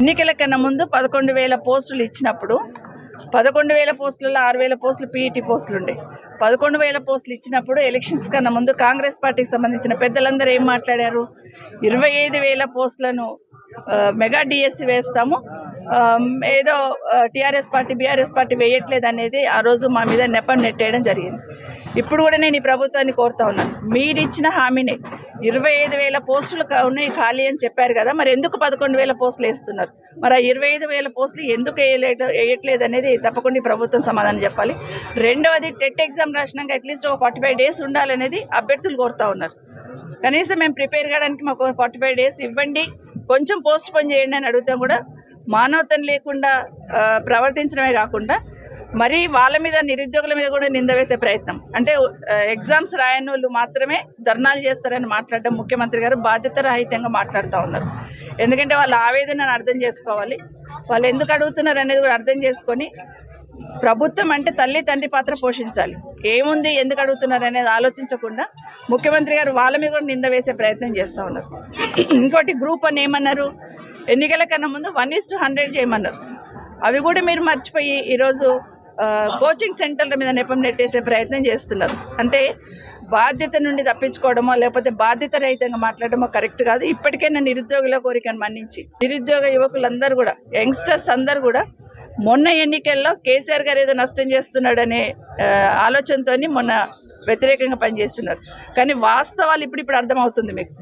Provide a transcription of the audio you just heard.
ఎన్నికల కన్నా ముందు పదకొండు వేల పోస్టులు ఇచ్చినప్పుడు పదకొండు వేల పోస్టులలో ఆరు వేల పోస్టులు పీఈటీ పోస్టులు ఉండే. పదకొండు వేల పోస్టులు ఇచ్చినప్పుడు ఎలక్షన్స్ కన్నా ముందు కాంగ్రెస్ పార్టీకి సంబంధించిన పెద్దలందరూ ఏం మాట్లాడారు? ఇరవై ఐదు వేల పోస్టులను మెగా డిఎస్సి వేస్తాము. ఏదో టీఆర్ఎస్ పార్టీ బీఆర్ఎస్ పార్టీ వేయట్లేదు అనేది ఆ రోజు మా మీద నెపం నెట్టేయడం జరిగింది. ఇప్పుడు కూడా నేను ఈ ప్రభుత్వాన్ని కోరుతా ఉన్నాను. మీరు ఇచ్చిన హామీనే ఇరవై ఐదు వేల పోస్టులు ఉన్నాయి ఖాళీ అని చెప్పారు కదా మరి ఎందుకు పదకొండు వేల పోస్టులు వేస్తున్నారు? మరి ఆ ఇరవై ఐదు వేల పోస్టులు ఎందుకు వేయలేదు వేయట్లేదు అనేది తప్పకుండా ప్రభుత్వం సమాధానం చెప్పాలి. రెండవది టెట్ ఎగ్జామ్ రాసినాక అట్లీస్ట్ ఒక ఫార్టీ ఫైవ్ డేస్ ఉండాలనేది అభ్యర్థులు కోరుతా ఉన్నారు. కనీసం మేము ప్రిపేర్ కావడానికి మాకు ఫార్టీ ఫైవ్ డేస్ ఇవ్వండి కొంచెం పోస్ట్ పోన్ చేయండి అని అడుగుతాం కూడా మానవతను లేకుండా ప్రవర్తించడమే కాకుండా మరి వాళ్ళ మీద నిరుద్యోగుల మీద కూడా నింద వేసే ప్రయత్నం. అంటే ఎగ్జామ్స్ రాయని వాళ్ళు మాత్రమే ధర్నాలు చేస్తారని మాట్లాడడం ముఖ్యమంత్రి గారు బాధ్యత రహితంగా మాట్లాడుతూ ఉన్నారు. ఎందుకంటే వాళ్ళ ఆవేదనను అర్థం చేసుకోవాలి. వాళ్ళు ఎందుకు అడుగుతున్నారు అనేది కూడా అర్థం చేసుకొని ప్రభుత్వం అంటే తల్లి తండ్రి పాత్ర పోషించాలి. ఏముంది ఎందుకు అడుగుతున్నారు అనేది ఆలోచించకుండా ముఖ్యమంత్రి గారు వాళ్ళ మీద కూడా నింద వేసే ప్రయత్నం చేస్తూ ఉన్నారు. ఇంకోటి గ్రూప్ అని ఏమన్నారు? ఎన్నికల కన్నా ముందు వన్ ఇస్ టు హండ్రెడ్ చేయమన్నారు. అవి కూడా మీరు మర్చిపోయి ఈరోజు కోచింగ్ సెంటర్ల మీద నెపం నెట్టేసే ప్రయత్నం చేస్తున్నారు. అంటే బాధ్యత నుండి తప్పించుకోవడమో లేకపోతే బాధ్యత రహితంగా మాట్లాడడమో కరెక్ట్ కాదు. ఇప్పటికైనా నిరుద్యోగుల కోరికను మన్నించి నిరుద్యోగ యువకులందరూ కూడా యంగ్స్టర్స్ అందరూ కూడా మొన్న ఎన్నికల్లో కేసీఆర్ గారు ఏదో నష్టం చేస్తున్నాడనే ఆలోచనతో ఆలోచనతోని మొన్న వ్యతిరేకంగా పనిచేస్తున్నారు. కానీ వాస్తవాలు ఇప్పుడు ఇప్పుడు అర్థమవుతుంది మీకు.